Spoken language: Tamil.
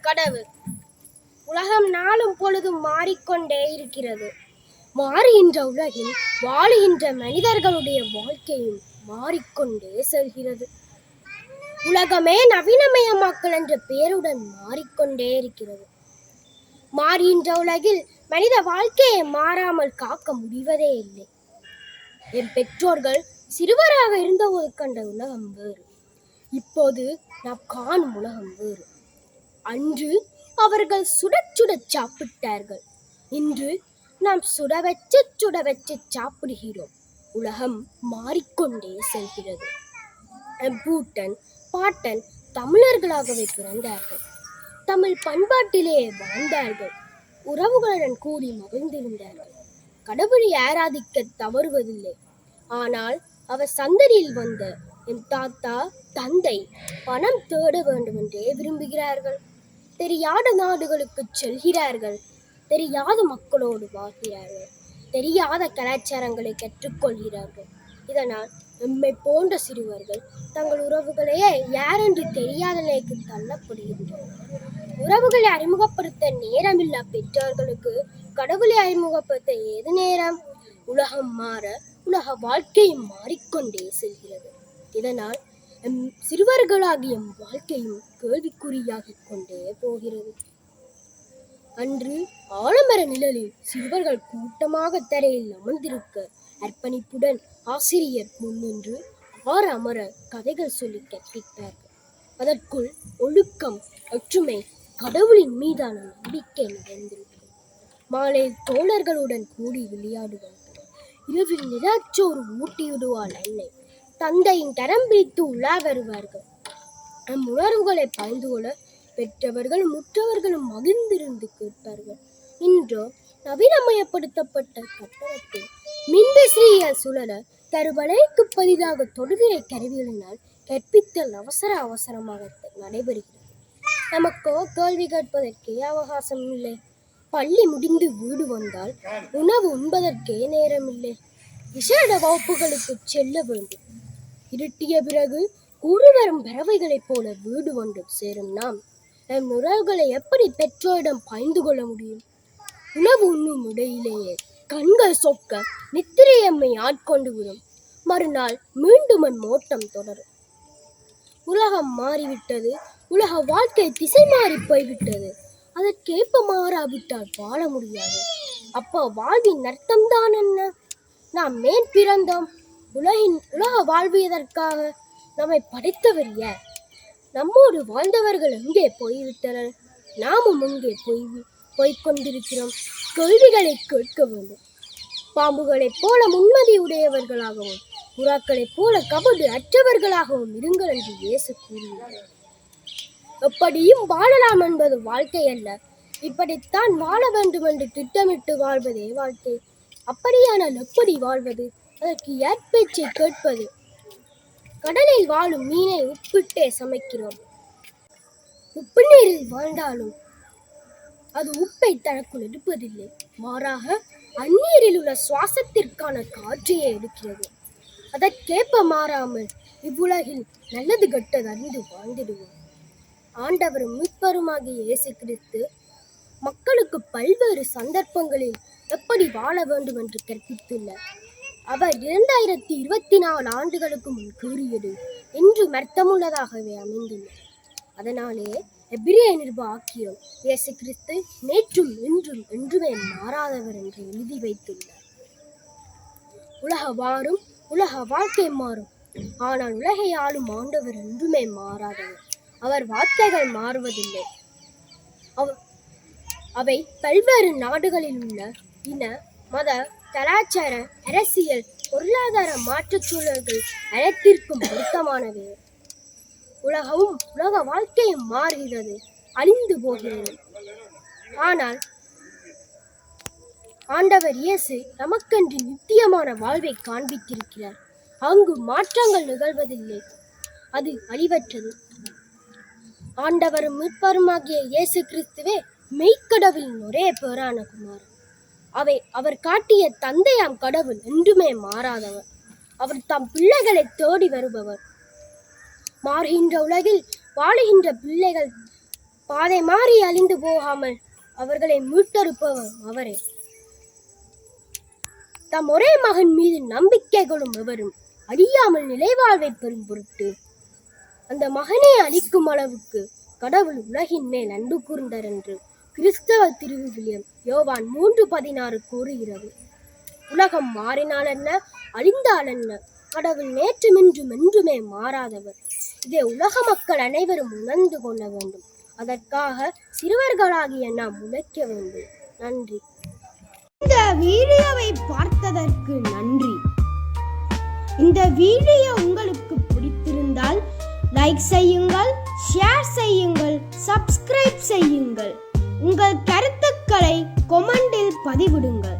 கடவுள். உலகம் நாளும் பொழுதும் மாறிக்கொண்டே இருக்கிறது. மாறுகின்ற உலகில் வாழுகின்ற மனிதர்களுடைய வாழ்க்கையும் மாறிக்கொண்டே செல்கிறது. உலகமே நவீனமயமாக்கல் என்ற பெயருடன் மாறிக்கொண்டே இருக்கிறது. மாறுகின்ற உலகில் மனித வாழ்க்கையை மாறாமல் காக்க முடிவதே இல்லை. என் பெற்றோர்கள் சிறுவராக இருந்தபோது கண்ட உலகம் வேறு. இப்போது நாம் காணும் உலகம் வேறு. அன்று அவர்கள் சுடச் சுடச் சாப்பிட்டார்கள். இன்று நாம் சுட வச்சு சுட வச்சு சாப்பிடுகிறோம். உலகம் மாறிக்கொண்டே செல்கிறது. பூட்டன் பாட்டன் தமிழர்களாகவே பிறந்தார்கள். தமிழ் பண்பாட்டிலே வாழ்ந்தார்கள். உறவுகளுடன் கூடி மகிழ்ந்திருந்தார்கள். கடவுளை ஆராதிக்க தவறுவதில்லை. ஆனால் அவர் சந்ததியில் வந்த என் தாத்தா தந்தை பணம் தேட வேண்டும் என்றே விரும்புகிறார்கள். தெரியாத நாடுகளுக்கு செல்கிறார்கள். தெரியாத மக்களோடு வாழ்கிறார்கள். தெரியாத கலாச்சாரங்களை கற்றுக்கொள்கிறார்கள். இதனால் நம்மை போன்ற சிறுவர்கள் தங்கள் உறவுகளையே யாரென்று தெரியாத நிலைக்கு தள்ளப்படுகின்றனர். உறவுகளை அறிமுகப்படுத்த நேரமில்லா பெற்றோர்களுக்கு கடவுளை அறிமுகப்படுத்த ஏது நேரம்? உலகம் மாற உலக வாழ்க்கையும் மாறிக்கொண்டே செல்கிறது. இதனால் எம் சிறுவர்களாகிய வாழ்க்கையும் கேள்விக்குறியாகிக் கொண்டே போகிறது. அன்று ஆலமர நிழலில் சிறுவர்கள் கூட்டமாக தரையில் அமர்ந்திருக்க அர்ப்பணிப்புடன் ஆசிரியர் முன்னின்று ஆறு அமர கதைகள் சொல்லி கற்பித்தார்கள் அதற்குள் ஒழுக்கம் ஒற்றுமை கடவுளின் மீதான நம்பிக்கை நிறைந்திருக்கும். மாலை தோழர்களுடன் கூடி விளையாடுவார்கள். இரவில் நிலாச்சோறு ஊட்டிவிடுவாள் அன்னை. தந்தையின் கரம் பிடித்து உலா வருவார்கள் நம் உணர்வுகளை பகிர்ந்து கொள்ள பெற்றவர்கள் முற்றவர்களும் மகிழ்ந்திருந்து கேட்பார்கள். இன்றோ நவீனமயப்படுத்தப்பட்ட கட்டணத்தில் மின்விசிறிய சுழல தருவலைக்கு பதிலாக தொடுதிரை கருவிகளினால் கற்பித்தல் அவசர அவசரமாக நடைபெறுகிறது. நமக்கோ கேள்வி கேட்பதற்கே அவகாசம் இல்லை. பள்ளி முடிந்து வீடு வந்தால் உணவு உண்பதற்கே நேரமில்லை விசேட வகுப்புகளுக்கு செல்ல வேண்டும். இருட்டிய பிறகு கூறி வரும் பறவைகளைப் போல வீடு ஒன்று சேரும் நாம். நம் உறவுகளை எப்படி பெற்றோரிடம் பயந்து கொள்ள முடியும்? உணவு உண்ணும் இடையிலேயே கண்கள் சொக்க நித்திரையம்மை ஆட்கொண்டு விடும் மறுநாள் மீண்டும் என் மோட்டம் தொடரும். உலகம் மாறிவிட்டது. உலக வாழ்க்கை திசை மாறி போய்விட்டது. அதற்கேற்ப மாறாவிட்டால் வாழ முடியாது. அப்போ வாழ்வின் அர்த்தம்தான் என்ன நாம் மேன் பிறந்தோம்? உலகின் உலக வாழ்வியதற்காக நம்மை படைத்தவர் யார் நம்மோடு வாழ்ந்தவர்கள் எங்கே போய்விட்டனர்? நாமும் எங்கே போய் போய்கொண்டிருக்கிறோம் கேள்விகளை கேட்க வேண்டும். பாம்புகளைப் போல முன்மதி உடையவர்களாகவும் புறாக்களைப் போல கபடு அற்றவர்களாகவும் இருங்கள் என்று இயேசு கூறினார். எப்படியும் வாழலாம் என்பது வாழ்க்கை அல்ல. இப்படித்தான் வாழ வேண்டும் என்று திட்டமிட்டு வாழ்வதே வாழ்க்கை. அப்படியானால் எப்படி வாழ்வது? அதற்கு ஏற்பேச்சை கேட்பது? கடலில் வாழும் மீனை உப்பிட்டே சமைக்கிறோம். உப்பு நீரில் வாழ்ந்தாலும் அது உப்பை தனக்குள் எடுப்பதில்லை. மாறாக அந்நீரில் உள்ள சுவாசத்திற்கான காற்றையே எடுக்கிறது. அதற்கேற்ப மாறாமல் இவ்வுலகில் நல்லது கெட்டது அறிந்து வாழ்ந்திடுவோம். ஆண்டவரும் மீட்பருமாகிய இயேசு கிறிஸ்து மக்களுக்கு பல்வேறு சந்தர்ப்பங்களில் எப்படி வாழ வேண்டும் என்று கற்பித்துள்ளார். அவர் இரண்டாயிரத்தி இருபத்தி நாலு ஆண்டுகளுக்கு முன் கூறியது இன்று அர்த்தமுள்ளதாகவே அமைந்துள்ளது அதனாலே எபிரேய நிருப ஆக்கியம் இயேசு கிறிஸ்து நேற்றும் இன்றும் என்றுமே மாறாதவர் என்று எழுதி வைத்துள்ளார். உலக வாரும் உலக வாழ்க்கை மாறும். ஆனால் உலகை ஆளும் ஆண்டவர் என்றுமே மாறாதவர். அவர் வார்த்தைகள் மாறுவதில்லை. அவ- அவை பல்வேறு நாடுகளில் உள்ள இன மத கலாச்சார அரசியல் பொருளாதார மாற்றுச் சூழல்கள் அனைத்திற்கும் பொருத்தமானது. உலகமும் உலக வாழ்க்கையும் மாறுகிறது அழிந்து போகிறது. ஆனால் ஆண்டவர் இயேசு நமக்கென்று நித்தியமான வாழ்வை காண்பித்திருக்கிறார். அங்கு மாற்றங்கள் நிகழ்வதில்லை. அது அழிவற்றது. ஆண்டவரும் மீட்பருமாகிய இயேசு கிறிஸ்துவே மெய்க்கடவில் ஒரே பேரான குமாரன் அவை அவர் காட்டிய தந்தையாம் கடவுள் என்றுமே மாறாதவர். அவர் தம் பிள்ளைகளை தேடி வருபவர். மாறுகின்ற உலகில் வாழுகின்ற பிள்ளைகள் பாதை மாறி அழிந்து போகாமல் அவர்களை மீட்டறுப்பவர் அவரே. தம் ஒரே மகன் மீது நம்பிக்கை கொள்ளும் எவரும் அழியாமல் நிலைவாழ்வை பெறும் பொருட்டு அந்த மகனை அழிக்கும் அளவுக்கு கடவுள் உலகின் மேல் அன்பு கூர்ந்தார் என்று கிறிஸ்தவ திருவிவிலியம் யோவான் மூன்று பதினாறு கூறுகிறது. உலகம் மாறினால் என்ன அழிந்தால் என்ன கடவுள் நேற்றும் இன்றும் என்றுமே மாறாதவர். இதை உலக மக்கள் அனைவரும் உணர்ந்து கொள்ள வேண்டும். அதற்காக சிறுவர்களாகிய நாம் உழைக்க வேண்டும். நன்றி. இந்த வீடியோவை பார்த்ததற்கு நன்றி. இந்த வீடியோ உங்களுக்கு பிடித்திருந்தால் லைக் செய்யுங்கள் ஷேர் செய்யுங்கள் சப்ஸ்கிரைப் செய்யுங்கள். பதிவிடுங்கள்.